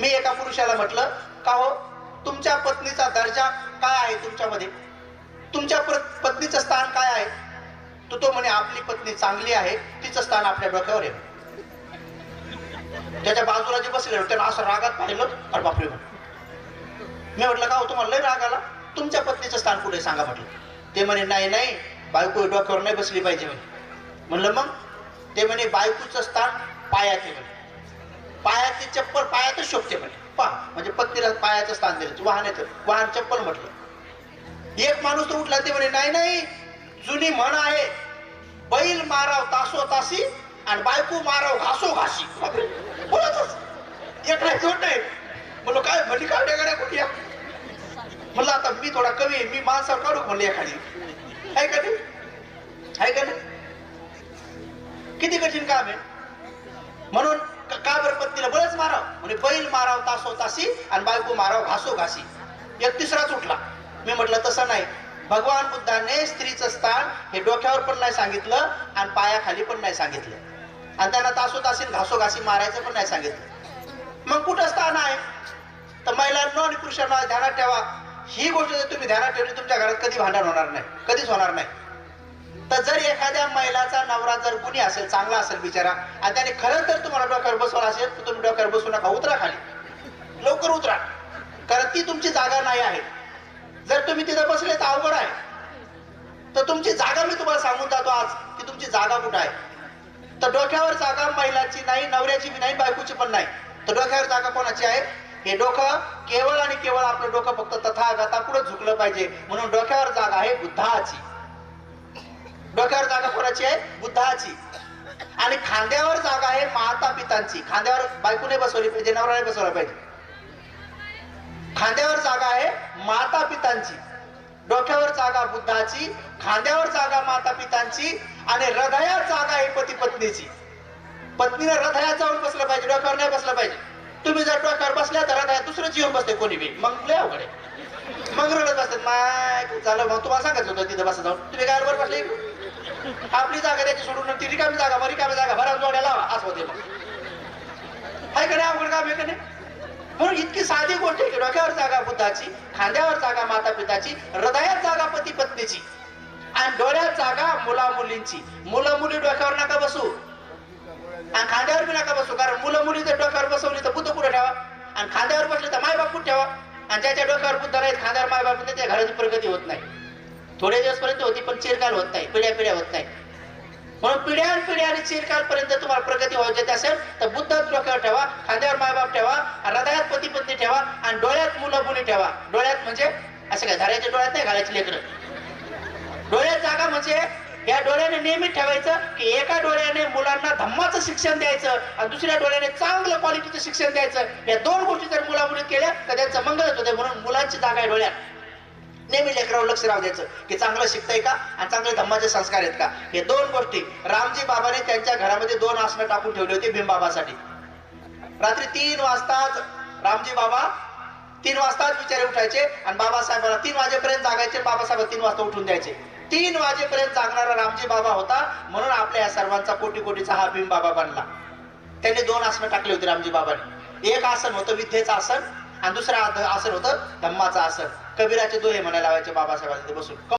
मी एका पुरुषाला म्हटलं का हो? तुमच्या पत्नीचा दर्जा काय आहे तुमच्यामध्ये? तुमच्या पत्नीचं स्थान काय आहे? तो तो म्हणे आपली पत्नी चांगली आहे तिचं स्थान आपल्या डोक्यावर आहे. त्याच्या बाजूला जे बसले होते त्यानं असं रागात पाहिलं अरे बापरे मी म्हटलं का हो तुम्हाला लय राग आला? तुमच्या पत्नीचं स्थान कुठे सांगा म्हटलं. ते म्हणे नाही नाही बायको डोक्यावर नाही बसली पाहिजे म्हणे. म्हणलं मग? ते म्हणे बायकोचं स्थान पायात आहे म्हणे. चप्पल पायातच शोभते म्हणे. पहा म्हणजे पत्नीला पायाचं स्थान दिलं वाहनाचं वाहन चप्पल म्हटलं. एक माणूस तर उठला ते म्हणे नाही नाही जुनी म्हण आहे बैल माराव तासो तासी आणि बायको माराव घासो घासी. बापरे, बोलतच. एक नाही दोन नाही. म्हणलं काय म्हणली काय डेगाड्या कुठे या म्हणलं आता मी थोडा कवी मी माणसावर काढू म्हणले एखादी. आहे का नाही? आहे का नाही? किती कठीण काम आहे. म्हणून तिला बळच माराव. म्हणजे बैल माराव तासो तासी आणि बायको माराव घासो घासी. एक तिसराच उठला. मी म्हटलं तसं नाही. भगवान बुद्धाने स्त्रीचं स्थान हे डोक्यावर पण नाही सांगितलं आणि पायाखाली पण नाही सांगितलं. आणि त्यांना तासो तासी घासो घासी मारायचं पण नाही सांगितलं. मग कुठं स्थान आहे? तर महिलांना आणि पुरुषांना ध्यानात ठेवा. ही गोष्ट जर तुम्ही ध्यानात ठेवली तुमच्या घरात कधी भांडण होणार नाही. कधीच होणार नाही. तर जर एखाद्या महिलाचा नवरा जर कुणी असेल चांगला असेल बिचारा आणि त्याने खरं तर तुम्हाला डोक्यावर बसवला असेल तर तुम्ही डोक्यावर बसू नका उतरा खाली. लवकर उतरा. कारण ती तुमची जागा नाही आहे. जर तुम्ही तिथं बसले तर अवघड आहे. तर तुमची जागा मी तुम्हाला सांगून जातो आज की तुमची जागा कुठं आहे? तर डोक्यावर जागा महिलाची नाही नवऱ्याची बी नाही बायकोची पण नाही. तर डोक्यावर जागा कोणाची आहे? हे डोकं केवळ आणि केवळ आपलं डोकं फक्त तथागता पुढे झुकलं पाहिजे. म्हणून डोक्यावर जागा आहे बुद्धाची. डोक्यावर जागा कोणाची आहे? बुद्धाची. आणि खांद्यावर जागा आहे माता पितांची खांद्यावर बायकोने बसवली पाहिजे नवराने बसवला पाहिजे. खांद्यावर जागा आहे माता पितांची डोक्यावर जागा बुद्धाची खांद्यावर जागा माता पितांची आणि हृदयात जागा आहे पती पत्नीची पत्नीने हृदयात जाऊन बसलं पाहिजे डोक्यावर नाही बसलं पाहिजे. तुम्ही जर डोक्यावर बसल्या तर हृदयात दुसरं जीवन बसते कोणी बी. मग लय अवघड आहे. मग रडत बसतात. माय झालं मग तुम्हाला सांगायचं होतं तिथं बसा जाऊन. तुम्ही काय वर बसले आपली जागा त्याची सोडून ती रिकामी जागा मग रिकामी जागा भरा जोड्या लावा असं होते मग. हाय का नाही अवघड काम आहे का नाही? म्हणून इतकी साधी गोष्ट आहे की डोक्यावर जागा बुद्धाची खांद्यावर जागा माता पिताची हृदयात जागा पती पत्नीची आणि डोळ्यात जागा मुला मुलींची. मुलं मुली डोक्यावर नका बसू. आणि खांद्यावर बी नका बसू कारण मुलं मुली जर डोक्यावर बसवली तर बुद्ध कुठे ठेवा? आणि खांद्यावर बसले तर मायबाप कुठे ठेवा? आणि ज्याच्या डोक्यावर बुद्ध नाहीत खांद्यावर मायबाप नाही, त्या घराची प्रगती होत नाही. थोडे दिवस पर्यंत होती पण चिरकाल होत नाही पिढ्या पिढ्या होत नाही. म्हणून पिढ्यावर पिढ्या आणि चिरकाल पर्यंत तुम्हाला प्रगती व्हायची असेल तर बुद्धात डोक्यावर ठेवा खांद्यावर मायबाप ठेवा हृदयात पती पत्नी ठेवा आणि डोळ्यात मुलं मुली ठेवा. डोळ्यात म्हणजे असं काय धाऱ्याच्या डोळ्यात नाही घालायची लेकरं. डोळ्यात जागा म्हणजे या डोळ्याने नेहमी ठेवायचं की एका डोळ्याने मुलांना धम्माचं शिक्षण द्यायचं आणि दुसऱ्या डोळ्याने चांगलं क्वालिटीचं शिक्षण द्यायचं. या दोन गोष्टी जर मुला केल्या तर त्यांचं मंगलच होते म्हणून मुलांची जागा आहे डोळ्यात. नेहमी लेकरावर लक्ष राहू द्यायचं. की चांगलं शिकतंय का? आणि चांगले धम्माचे संस्कार आहेत का? हे दोन गोष्टी. रामजी बाबाने त्यांच्या घरामध्ये दोन आसनं टाकून ठेवली होती भीमबाबासाठी. रात्री तीन वाजताच रामजी बाबा तीन वाजताच बिचारे उठायचे आणि बाबासाहेबांना तीन वाजेपर्यंत जागायचे बाबासाहेब तीन वाजता उठून द्यायचे. तीन वाजेपर्यंत जागणारा रामजी बाबा होता. म्हणून आपल्या या सर्वांचा कोटी कोटीचा हा भीम बाबा बनला. त्यांनी दोन आसनं टाकली होती रामजी बाबाने. एक आसन होतं विद्येचं आसन आणि दुसरं आसन होतं धम्माचं आसन. कबीराचे दोहे म्हणायला लावायचे बाबासाहेबांना बसून.